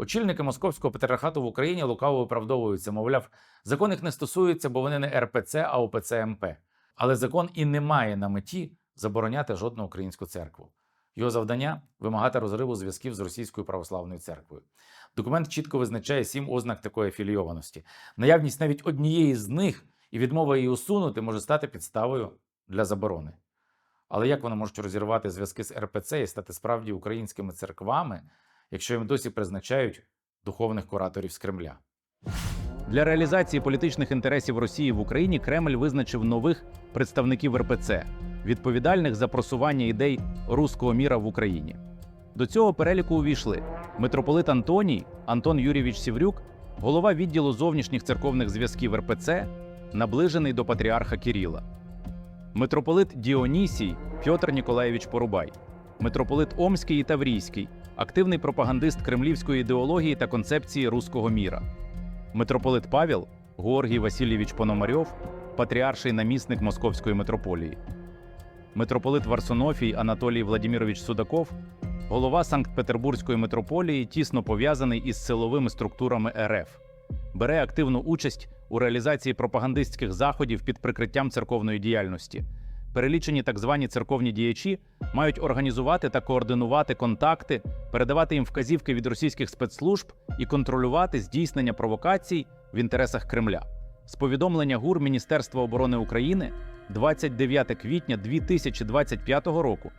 Очільники московського патріархату в Україні лукаво виправдовуються, мовляв, закон їх не стосується, бо вони не РПЦ, а ОПЦ МП. Але закон і не має на меті забороняти жодну українську церкву. Його завдання вимагати розриву зв'язків з російською православною церквою. Документ чітко визначає сім ознак такої афілійованості. Наявність навіть однієї з них і відмова її усунути може стати підставою для заборони. Але як вони можуть розірвати зв'язки з РПЦ і стати справді українськими церквами, якщо їм досі призначають духовних кураторів з Кремля? Для реалізації політичних інтересів Росії в Україні Кремль визначив нових представників РПЦ, відповідальних за просування ідей руського міра в Україні. До цього переліку увійшли митрополит Антоній Антон Юрійович Сіврюк, голова відділу зовнішніх церковних зв'язків РПЦ, наближений до патріарха Кіріла, митрополит Діонісій Пьотр Ніколаєвич Порубай, митрополит Омський і Таврійський, активний пропагандист кремлівської ідеології та концепції руського міра. Митрополит Павел Георгій Васильєвич Пономарьов, патріарший намісник Московської митрополії, митрополит Варсонофій Анатолій Владимирович Судаков, голова Санкт-Петербурзької митрополії, тісно пов'язаний із силовими структурами РФ, бере активну участь у реалізації пропагандистських заходів під прикриттям церковної діяльності. Перелічені так звані церковні діячі мають організувати та координувати контакти, передавати їм вказівки від російських спецслужб і контролювати здійснення провокацій в інтересах Кремля. З повідомлення ГУР Міністерства оборони України 29 квітня 2025 року